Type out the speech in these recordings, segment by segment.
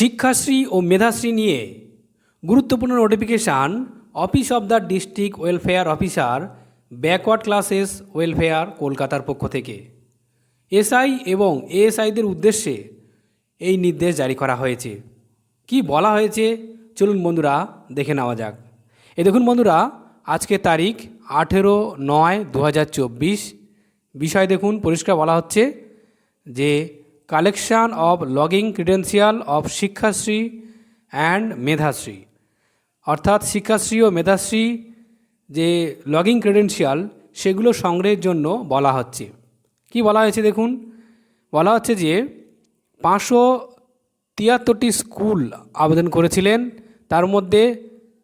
শিক্ষাশ্রী ও মেধাশ্রী নিয়ে গুরুত্বপূর্ণ notification office of the district welfare officer backward classes welfare কলকাতার পক্ষ থেকে। এসআই এবং এএসআইদের উদ্দেশ্যে এই নির্দেশ জারি করা হয়েছে। কি বলা হয়েছে? চলুন বন্ধুরা, দেখে নেওয়া যাক। এ দেখুন বন্ধুরা, আজকে তারিখ আঠেরো নয় দু বিষয় দেখুন, পরিষ্কার বলা হচ্ছে যে collection of logging credential of Shikshashree and Medhashree. অর্থাৎ শিক্ষাশ্রী ও মেধাশ্রী যে লগিং ক্রিডেন্সিয়াল সেগুলো সংগ্রহের জন্য বলা হচ্ছে। কি বলা হয়েছে দেখুন? বলা হচ্ছে যে পাঁচশো তিয়াত্তরটি স্কুল আবেদন করেছিলেন। তার মধ্যে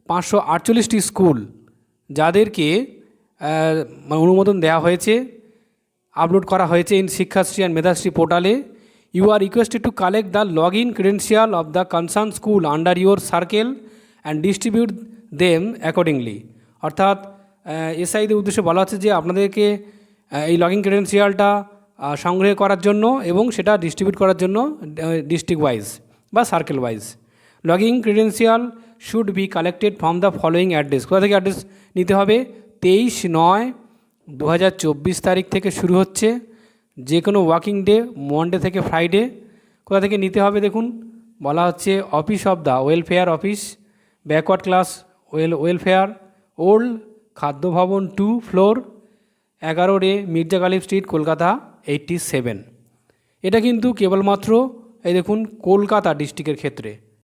পাঁচশো আটচল্লিশটি স্কুল যাদেরকে মানে অনুমোদন দেওয়া হয়েছে, আপলোড করা হয়েছে ইন শিক্ষাশ্রী অ্যান্ড মেধাশ্রী পোর্টালে। You are requested to collect the log in credential of the concern school under your circle and distribute them accordingly অর্থাৎ এসআইদের উদ্দেশ্যে বলা হচ্ছে যে আপনাদেরকে এই লগিং ক্রেডেন্সিয়ালটা সংগ্রহ করার জন্য এবং সেটা ডিস্ট্রিবিউট করার জন্য ডিস্ট্রিক্ট ওয়াইজ বা circle wise logging credential should be collected from the following address কোথা থেকে অ্যাড্রেস নিতে হবে? তেইশ নয় দু তারিখ থেকে শুরু হচ্ছে। যে কোনো ওয়ার্কিং ডে, মন্ডে থেকে ফ্রাইডে, কোথা থেকে নিতে হবে দেখুন, বলা হচ্ছে office of the welfare office, backward class, well, welfare, old Khadya Bhavan two floor, এগারো রে Mirza Ghalib street, Kolkata, eighty seven. এটা কিন্তু কেবলমাত্র, এই দেখুন, কলকাতা ডিস্ট্রিক্টের ক্ষেত্রে।